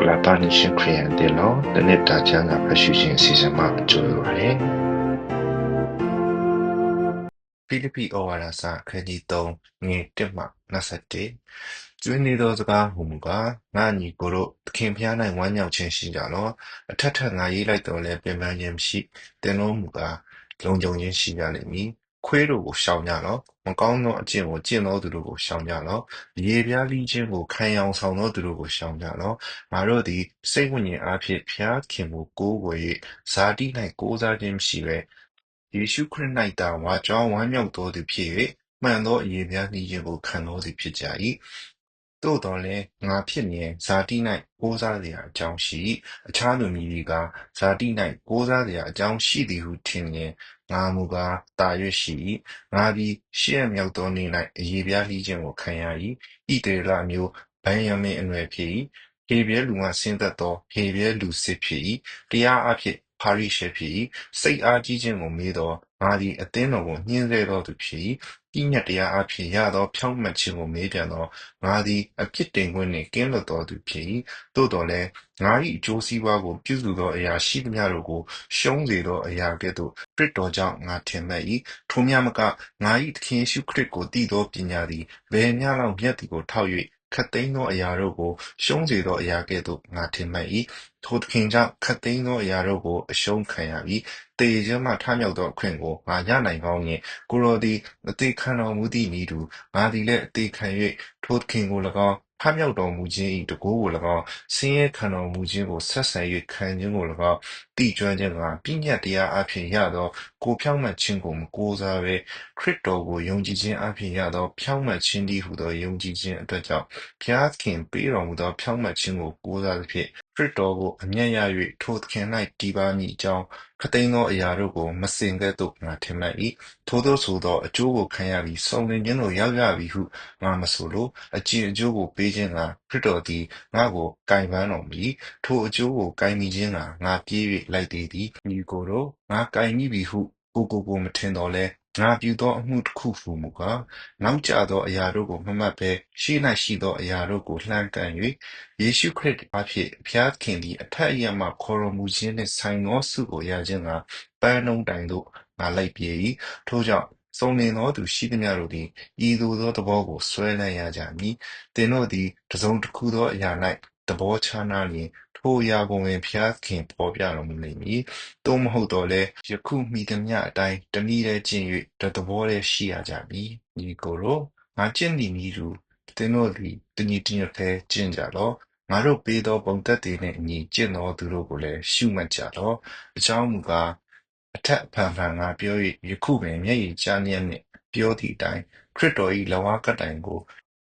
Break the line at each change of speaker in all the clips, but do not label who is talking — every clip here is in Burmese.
ကလပါနရှင်ခရီးယန်တေလောတနစ်တာချမ်းသာဖရှိခြင်းစီစဉ်မှာကြိုးရပါတယ်ဖိလိပ္ပိဩဝါဒစာခန်းကြီး3ငွေ1မှ21ကျွေးနေသောစကားဟူမူကားငါညီကိုတို့သခင်ဖျား၌ဝမ်းမြောက်ခြင်းရှိကြလောအထက်ထက်ငါရေးလိုက်တော်လဲပင်ပန်းခြင်းမရှိတင်လို့မူကားလုံခြုံခြင်းရှိကြလိမ့်မည် ခွေးတို့ကိုရှောင်ကြလော့ မကောင်းသောအကျင့်ကို ကျင့်သောသူတို့ကို ရှောင်ကြလော့ ရေပြားလိခြင်းကို ခံရောင်ဆောင်သောသူတို့ကို ရှောင်ကြလော့ ငါတို့သည် စိတ်ဝိညာဉ်အားဖြင့်ဖျားခင်ကို ကိုးကွယ်၍ဇာတိ၌ကိုးစားခြင်းမရှိဘဲ ယေရှုခရစ်၌သာ ဝါကြောင်းဝမ်းမြောက်သောသူဖြစ်၍မှန်သော အရေးများနှီးခြင်းကို ခံသောသူဖြစ်ကြ၏ သို့တော်လည်း ငါဖြစ်မြင် ဇာတိ၌ကိုးစားစရာအကြောင်းရှိ အခြားသူမည်သည်ကဇာတိ၌ကိုးစားစရာအကြောင်းရှိသည်ဟု ထင်မြင် ငါမူကားတာ၍ရှိ၏ငါသည် ရှေ့မြောက်သောနေ့၌အရေးပြားလှီးခြင်းကို ခံရ၏ဣတေလမျိုးဗန်ယမင်အနွယ်ဖြစ်၏ဟေဘဲလူမှ ဆင်းသက်သော ဟေဘဲလူစစ်ဖြစ်၏တရားအဖြစ်ဖာရိရှဲဖြစ်၏စိတ်အားကြီးခြင်းကို မေးသောငါသည် အသင်းတော်ကို ညှင်းဆဲသောသူဖြစ်၏ ပညတ်တရားအဖြစ်ရသော ဖြောင့်မတ်ခြင်းကို မေးပြန်သောငါသည် အပြစ်တင်ခွင့်နှင့် ကင်းလွတ်သောသူဖြစ်၏သို့တော်လည်း ငါ၏အကျိုးစီးပွားကို ပြုစုသောအရာရှိသမျှတို့ကို ရှုံးစေသောအရာကဲ့သို့ ခရစ်တော်ကြောင့် ငါထင်မှတ်၏ထိုမြမက ငါ၏သခင်ယေရှုခရစ်ကိုတည်သောပညာသည် ဘယ်မျှလောက်မြတ်သည်ကို ထောက်၍ ခတ်သိမ်းသောအရာတို့ကို ရှုံးစေသောအရာကဲ့သို့ ငါထင်မှတ်၏ထိုသခင်ကြောင့်ခတ်သိမ်းသောအရာတို့ကို အရှုံးခံရပြီတေခြင်းမှ ထမြောက်သောအခွင့်ကို ငါရနိုင်ကောင်းနှင့်ကိုရောသည် အသေးခံတော်မူသည့်ဤသူငါသည်လည်း အသေးခံ၍ထိုသခင်ကို၎င်း ဖမြောက်တော်မူခြင်း၏တကိုးကို၎င်း ဆင်းရဲခံတော်မူခြင်းကို ဆက်ဆံ၍ခံခြင်းကို၎င်းတည်ကျွမ်းခြင်းကပြည့်ညတ်တရားအဖြစ်ရသော ကိုဖြောင့်မတ်ခြင်းကို မကိုးစားဘဲ ခရစ်တော်ကို ယုံကြည်ခြင်းအဖြစ်ရသော ဖြောင့်မတ်ခြင်းတည်းဟူသော ယုံကြည်ခြင်းအတွက်ကြောင့် ဘုရားခင်ပေးတော်မူသော ဖြောင့်မတ်ခြင်းကို ကိုးစားသဖြင့်ခရစ်တော်ကို အမျက်ရ၍ထိုသခင်၌တည်ပါမည်အကြောင်းခသိန်းသောအရာတို့ကို မစင်ကဲ့သို့ ငါထင်မှတ်၏ထိုသောဆိုသော အကျိုးကိုခံရပြီး စုံလင်ခြင်းသို့ ရောက်ရပြီဟု ငါမဆိုလို အကျင့်အကျိုးကိုပေးခြင်းကခရစ်တော်သည် ငါ့ကိုကင်ပန်းတော်မူ၏ထိုအကျိုးကိုကင်မိခြင်းကငါပြေး၍လိုက်သေးသည် ညီကိုတို့ ငါကင်မိပြီဟု ကိုကိုကိုမထင်တော်လဲ ငါပြုသောအမှုတစ်ခုဟူမူကား နောက်ကျသောအရာတို့ကို မမှတ်ဘဲ ရှေ့၌ရှိသောအရာတို့ကို လှမ်းကန်၍ယေရှုခရစ်အဖြစ်ဘုရားခင်သည် အထက်အရမှ ခေါ်တော်မူခြင်းနှင့်ဆိုင်သောဆုကို ရခြင်းကပန်းနှုံးတိုင်သို့ ငါလိုက်ပြေ၏ထို့ကြောင့် စုံလင်သောသူရှိသမျှတို့သည် ဤသို့သောသဘောကိုဆွဲလန်းရကြမည် သင်တို့သည် တစုံတစ်ခုသောအရာ၌ သဘောခြားနားလျင် ထိုအရာကိုပင် ဘုရားသခင် ဘော်ပြတော်မူလိမ့်မည်။သို့မဟုတ်သော်လည်း ယခုမှီသမျှအတိုင်း တနည်းတည်းကျင့်၍တသဘောတည်းရှိရကြမည်။ညီအစ်ကိုတို့၊ငါကျင့်သည်နည်းတူ သင်တို့သည် တညီတညွတ်တည်း ကျင့်ကြလော့။ငါတို့ပေးသော ပုံသက်သေနှင့်အညီ ကျင့်သောသူတို့ကိုလည်း ရှုမှတ်ကြလော့။အကြောင်းမူကား၊အထက်အဖန်ဖန် ငါပြော၍ယခုပင် မျက်ရည်ကျလျက်နှင့် ပြောသည်အတိုင်း ခရစ်တော်၏လက်ဝါးကပ်တိုင်ကို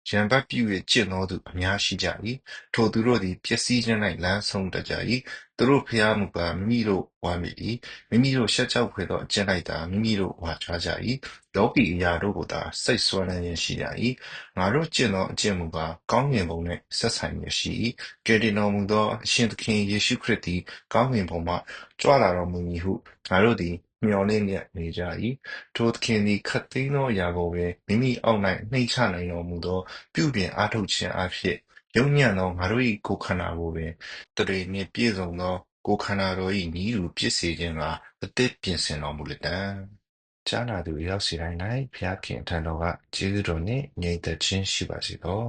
ရန်ဘက်ပြု၍ကျင့်သောသူ အများရှိကြ၏။ထိုသူတို့သည် ပျက်စီးခြင်း၌လမ်းဆုံးတတ်ကြ၏။သူတို့ဘုရားမူကား မိမိတို့ဝါမည်၏။မိမိတို့ ရှက်ကြောက်ဘွယ်သော အကျင့်၌သာ မိမိတို့ ဝါကြွားကြ၏။လောကီအရာတို့ကိုသာ စိတ်စွဲလမ်းခြင်းရှိကြ၏။ငါတို့ကျင့်သော အကျင့်မူကား ကောင်းကင်ဘုံနှင့် စပ်ဆိုင်လျက်ရှိ၏။ကယ်တင်တော်မူသော အရှင်သခင်ယေရှုခရစ်သည် ကောင်းကင်ဘုံမှ ကြွလာတော်မူမည်ဟု ငါတို့သည် မျှော်လင့်လျက်နေကြ၏။ထိုသခင်သည် ခပ်သိမ်းသောအရာကိုပင် မိမိအောက်၌နှိမ့်ချနိုင်တော်မူသော ပြုပြင်အားထုတ်ခြင်းအားဖြင့် ယုတ်ညံ့သောငါတို့၏ကိုယ်ခန္ဓာကိုပင်သရေနှင့်ပြည့်စုံသော ကိုယ်ခန္ဓာတော်၏နည်းတူဖြစ်စေခြင်းငှါ အသစ်ပြင်ဆင်တော်မူလတံ့။ကြားနာသူအယောက်စီတိုင်း၌ဘုရားခင်အထံတော်က ကျေးဇူးတော်နှင့် ငြိမ်သက်ခြင်းရှိပါစေသော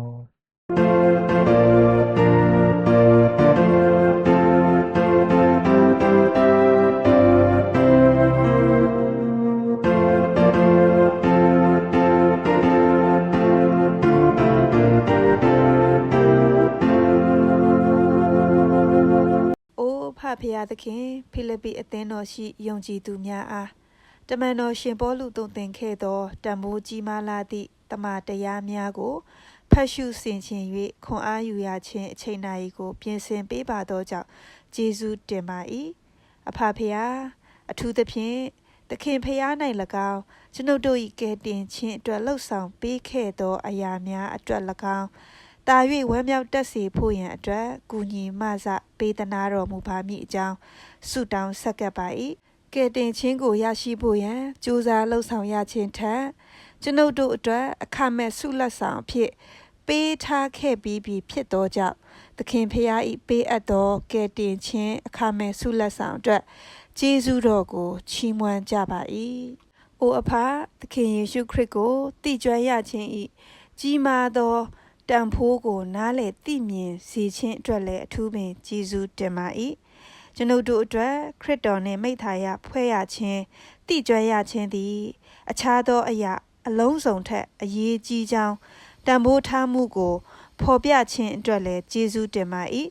။။
ရာသခင်ဖိလိပ္ပိအသင်းတော်ရှိယုံကြည်သူများအားတမန်တော်ရှင်ပေါလုတုံသင်ခဲ့သောတံမိုးကြီးမားလာသည့်တမန်တရားများကိုဖတ်ရှုဆင်ခြင်၍ခွန်အားယူရခြင်းအချိန်နာရီကို ပြင်ဆင်ပေးပါသောကြောင့်ကျေးဇူးတင်ပါ၏အဖဖရာအထူးသဖြင့်သခင်ဖရာ၌၎င်းကျွန်ုပ်တို့၏ကယ်တင်ခြင်းအတွက်လှုပ်ဆောင်ပေးခဲ့သောအရာများအတွက်၎င်း တာ၍ဝမ်းမြောက်တတ်စေဖို့ရန်အတွက်ကုညီမဆပေးသနာတော်မူပါမည်အကြောင်းဆုတောင်းဆက်ကပ်ပါ၏ကယ်တင်ခြင်းကိုရရှိဖို့ရန်ကြိုးစားလှုပ်ဆောင်ရခြင်းထက်ကျွန်ုပ်တို့အတွက်အခမဲ့ဆုလက်ဆောင်အဖြစ်ပေးထားခဲ့ပြီးပြီဖြစ်သောကြောင့်သသခင်ဖျားဤပေးအပ်သောကယ်တင်ခြင်းအခမဲ့ဆုလက်ဆောင်အတွက်ကျေးဇူးတော်ကိုချီးမွမ်းကြပါ၏။အိုအဖသခင်ယေရှုခရစ်ကိုတည်ကြွရခြင်းဤကြီးမားသော တန်ဖိုးကိုနားလေသိမြင်စေခြင်းအတွက်လည်းအထူးပင်ကျေးဇူးတင်ပါ၏။ကျွန်ုပ်တို့အတွက်ခရစ်တော်နှင့်မိသားရဖွဲ့ရခြင်းတည်ကြွရခြင်းသည် အခြားသောအရာအလုံးစုံထက်အရေးကြီးကြောင်းတန်ဖိုးထားမှုကိုဖော်ပြခြင်းအတွက်လည်းကျေးဇူးတင်ပါ၏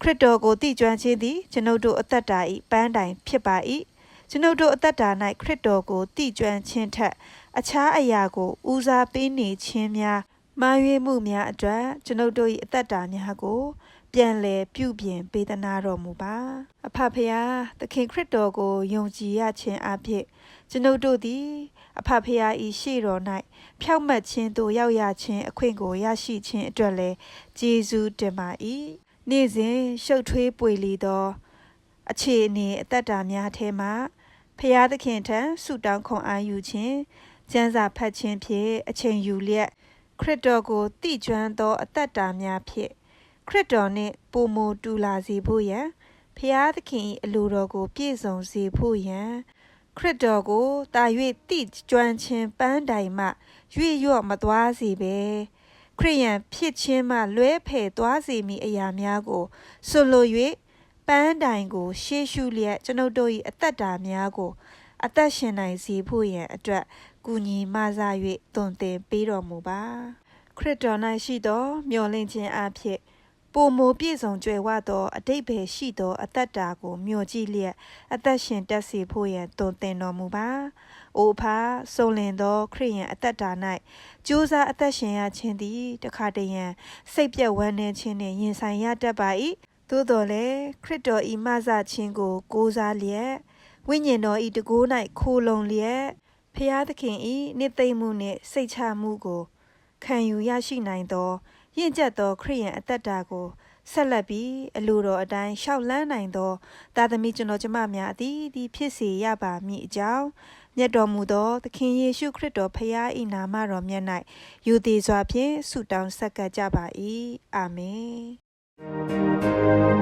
ခရစ်တော်ကိုတည်ကျွမ်းခြင်းသည်ကျွန်ုပ်တို့အသက်တာ၏ပန်းတိုင်ဖြစ်ပါ၏ကျွန်ုပ်တို့အသက်တာ၌ခရစ်တော်ကိုတည်ကျွမ်းခြင်းထက် အခြားအရာကိုဦးစားပေးနေခြင်းများ မှားယွင်းမှုများအတွက်ကျွန်ုပ်တို့၏အသက်တာများကို ပြန်လည်ပြုပြင်ပေးသနာတော်မူပါအဖဖရာသခင်ခရစ်တော်ကိုယုံကြည်ရခြင်းအဖြစ်ကျွန်ုပ်တို့သည် အဖဖရာ၏ရှေ့တော်၌ဖြောက်မှတ်ခြင်းသို့ရောက်ရခြင်းအခွင့်ကိုရရှိခြင်းအတွက်လည်းကျေးဇူးတင်ပါ၏နေ့စဉ်ရှုပ်ထွေးပွေလီသောအခြေအနေအသက်တာများထဲမှဖရာသခင်ထံဆုတောင်းခွန်အားယူခြင်းကျမ်းစာဖတ်ခြင်းဖြင့်အချိန်ယူလျက် ခရစ်တော်ကိုတည်ကျွမ်းသောအသက်တာများဖြင့်ခရစ်တော်နှင့်ပုံမတူလာစေဖို့ယံဖျားသခင်၏အလိုတော်ကို ပြည့်စုံစေဖို့ယံခရစ်တော်ကိုတာ၍တိကျွမ်းခြင်းပန်းတိုင်မှရွေ့လျော့မသွားစေပဲခရိယန်ဖြစ်ခြင်းမှလွဲဖယ်သွားစေမည်အရာများကိုဆွလို၍ပန်းတိုင်ကို ရှေးရှုလျက်ကျွန်ုပ်တို့၏အသက်တာများကို အသက်ရှင်နိုင်စေဖို့ရန်အတွက် ကုညီမဆ၍တွင်တင်ပေးတော်မူပါခရစ်တော်၌ရှိသောမျော်လင့်ခြင်းအဖြစ်ပုံမိုပြည့်စုံကြွယ်ဝသောအတိတ်ပဲရှိသောအသက်တာကိုမျှော်ကြည့်လျက်အသက်ရှင်တက်စေဖို့ရန်တွင်တင်တော်မူပါ။အိုဖာစုံလင်သောခရိယန်အသက်တာ၌ကြိုးစားအသက်ရှင်ရခြင်းသည်တခါတရံစိတ်ပြည့်ဝမ်းနည်းခြင်းနှင့်ရင်ဆိုင်ရတတ်ပါ၏။သို့တော်လည်းခရစ်တော်ဤမဆခြင်းကို ကိုးစားလျက်ဝိညာဉ်တော်ဤတကိုး၌ခိုလုံလျက် ဖျားသခင်ဤနှစ်သိမ့်မှုနှင့်စိတ်ချမှုကိုခံယူရရှိနိုင်သောရင့်ကျက်သောခရိယန်အသက်တာကိုဆက်လက်ပြီးအလိုတော်အတိုင်းရှောက်လန်းနိုင်သောသာသမီကျွန်တော်ကျမများအသည်ဒီဖြစ်စေရပါမည်အကြောင်းမြတ်တော်မူသောသခင်ယေရှုခရစ်တော်ဖခင်၏နာမတော်မြတ်၌ယူသည်စွာဖြင့်ဆုတောင်းဆက်ကပ်ကြပါ၏အာမင်